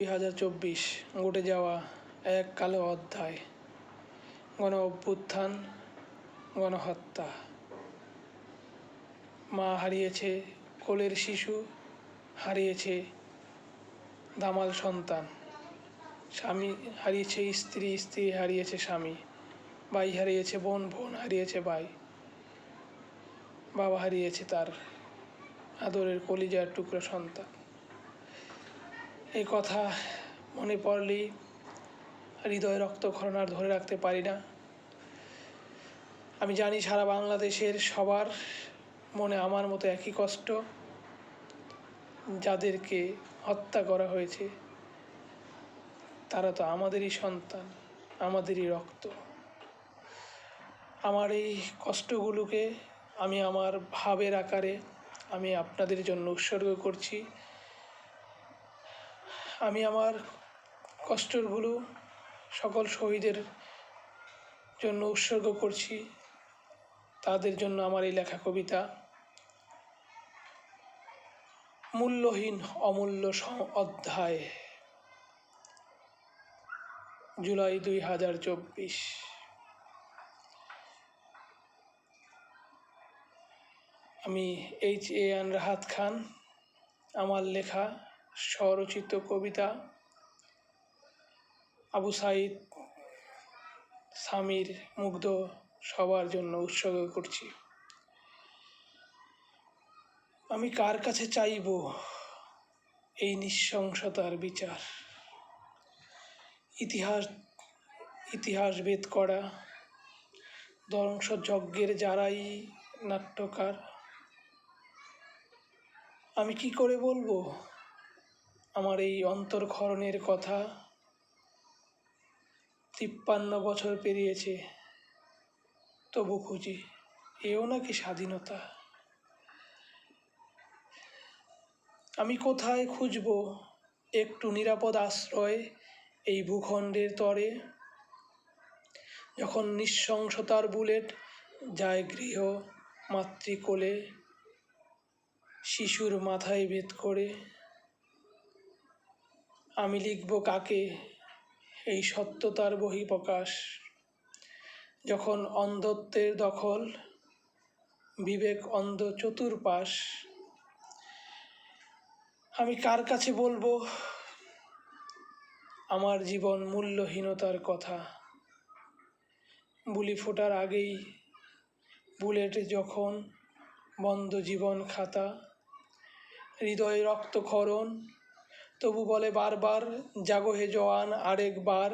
দুই হাজার চব্বিশ ঘটে যাওয়া এক কালো অধ্যায় গণ অভ্যুত্থান গণহত্যা। মা হারিয়েছে কোলের শিশু, হারিয়েছে দামাল সন্তান। স্বামী হারিয়েছে স্ত্রী স্ত্রী হারিয়েছে স্বামী। ভাই হারিয়েছে বোন বোন হারিয়েছে ভাই। বাবা হারিয়েছে তার আদরের কলিজার টুকরো সন্তান। এই কথা মনে পড়লেই হৃদয় রক্তক্ষরণ আর ধরে রাখতে পারি না। আমি জানি সারা বাংলাদেশের সবার মনে আমার মতো একই কষ্ট যাদেরকে হত্যা করা হয়েছে। তারা তো আমাদেরই সন্তান, আমাদেরই রক্ত। আমার এই কষ্টগুলোকে আমি আমার ভাবের আকারে আমি আপনাদের জন্য উৎসর্গ করছি। আমি আমার কষ্টগুলো সকল শহীদের জন্য উৎসর্গ করছি। তাদের জন্য আমার এই লেখা কবিতা মূল্যহীন অমূল্য অধ্যায়, জুলাই দুই হাজার চব্বিশ। আমি H A N Rahat Khan আমার লেখা স্বরচিত কবিতা আবু সাইদ স্বামীর মুগ্ধ সবার জন্য উৎসর্গ করছি। আমি কার কাছে চাইব এই নিঃশংসতার বিচার? ইতিহাস ইতিহাস ভেদ করা, ধ্বংসযজ্ঞের যারাই নাট্যকার, আমি কি করে বলব? আমার এই অন্তর্ক্ষরণের কথা তিপ্পান্ন বছর পেরিয়েছে, তবু খুঁজি এও নাকি স্বাধীনতা। আমি কোথায় খুঁজব? একটু নিরাপদ আশ্রয় এই ভূখণ্ডের তরে। যখন নিঃশংসতার বুলেট যায় গৃহ মাতৃকোলে, শিশুর মাথায় ভেদ করে আমি লিখব কাকে? এই সত্যতার বহিঃপ্রকাশ। যখন অন্ধত্বের দখল, বিবেক অন্ধ চতুর্পাশ। আমি কার কাছে বলব? আমার জীবন মূল্যহীনতার কথা। বুলি ফোটার আগেই, বুলেট যখন বন্ধ জীবন খাতা, হৃদয় রক্তক্ষরণ তবু বলে বারবার, জাগো হে জওয়ান, আরেকবার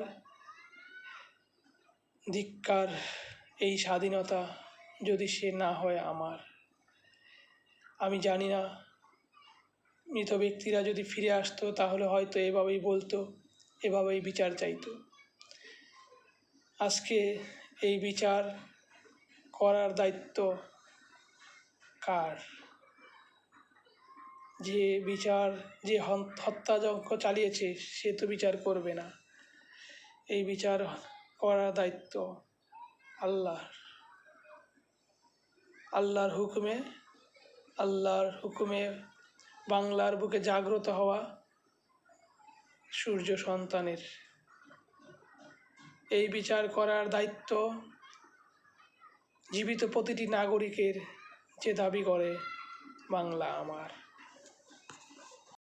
ধিক্কার, এই স্বাধীনতা যদি সে না হয় আমার। আমি জানি না, মৃত ব্যক্তিরা যদি ফিরে আসতো, তাহলে হয়তো এভাবেই বলতো, এভাবেই বিচার চাইতো। আজকে এই বিচার করার দায়িত্ব কার? যে বিচার, যে হত্যাযজ্ঞ চালিয়েছে, সে তো বিচার করবে না। এই বিচার করার দায়িত্ব আল্লাহ আল্লাহর হুকুমে আল্লাহর হুকুমে বাংলার বুকে জাগ্রত হওয়া সূর্য সন্তানের। এই বিচার করার দায়িত্ব জীবিত প্রতিটি নাগরিকের যে দাবি করে, বাংলা আমার।